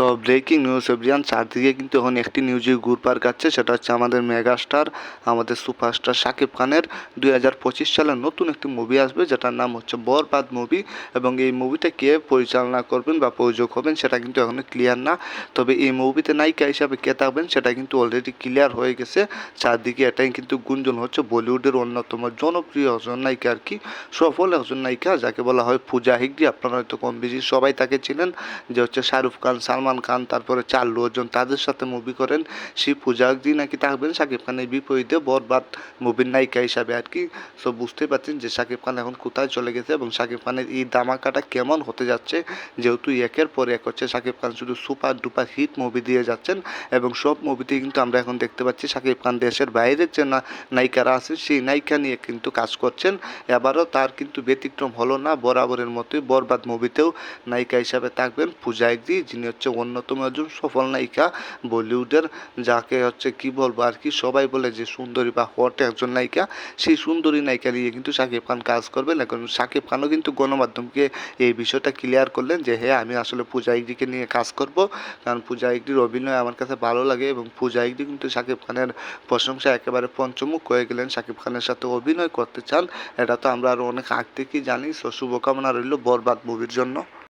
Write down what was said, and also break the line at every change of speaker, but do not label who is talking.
তো breaking news everyone চারদিকে কিন্তু এখন একটি নিউজই ঘুরপার কাচ্ছে সেটা হচ্ছে আমাদের মেগাস্টার আমাদের সুপারস্টার শাকিব খানের। দুই হাজার পঁচিশ সালে নতুন একটি মুভি আসবে, যেটার নাম হচ্ছে বরবাদ মুভি এবং এই মুভিটা কে পরিচালনা করবেন বা প্রযোজক হবেন সেটা কিন্তু এখনও ক্লিয়ার না। তবে এই মুভিতে নায়িকা হিসাবে কে থাকবেন সেটা কিন্তু অলরেডি ক্লিয়ার হয়ে গেছে। চারদিকে এটাই কিন্তু গুঞ্জন হচ্ছে বলিউডের অন্যতম জনপ্রিয় একজন নায়িকা আর কি, সফল একজন নায়িকা, যাকে বলা হয় পূজা হেগড়ি। আপনারা হয়তো কম বেশি সবাই তাকে ছিলেন যে হচ্ছে শাহরুখ খান, সালমান খান, তারপরে চাল্লু অর্জুন তাদের সাথে মুভি করেন। সেই পূজা হেগড়ি নাকি থাকবেন শাকিব খানের বিপরীতে, বরবাদ মুভির নায়িকা হিসাবে আর কি। সো বুঝতেই পারছেন যে শাকিব খান এখন কোথায় চলে গেছে এবং শাকিব খানের এই ধামাকাটা কেমন হতে যাচ্ছে। যেহেতু একের পর এক হচ্ছে শাকিব খান শুধু সুপার ডুপার হিট মুভি দিয়ে যাচ্ছেন এবং সব মুভিতেই কিন্তু আমরা এখন দেখতে পাচ্ছি শাকিব খান দেশের বাইরের যে নায়িকারা আছেন, সেই নায়িকা নিয়ে কিন্তু কাজ করছেন। এবারও তার কিন্তু ব্যতিক্রম হলো না, বরাবরের মতোই বরবাদ মুভিতেও নায়িকা হিসাবে থাকবেন পূজা হেগড়ি যিনি হচ্ছে অন্যতম একজন সফল নায়িকা বলিউডের, যাকে হচ্ছে কি বলব আর কি, সবাই বলে যে সুন্দরী বা হট একজন নায়িকা, সেই সুন্দরী নায়িকা নিয়ে কিন্তু শাকিব খান কাজ করবেন। এখন শাকিব খানও কিন্তু গণমাধ্যমকে এই বিষয়টা ক্লিয়ার করলেন যে হ্যাঁ আমি আসলে পূজা হেগড়িকে নিয়ে কাজ করব। কারণ পূজা হেগড়ির অভিনয় আমার কাছে ভালো লাগে এবং পূজা হেগড়ি কিন্তু শাকিব খানের প্রশংসা একেবারে পঞ্চমুখ হয়ে গেলেন। শাকিব খানের সাথে অভিনয় করতে চান, এটা তো আমরা আরও অনেক আগ থেকেই জানি। সো শুভকামনা রইল বরবাদ মুভির জন্য।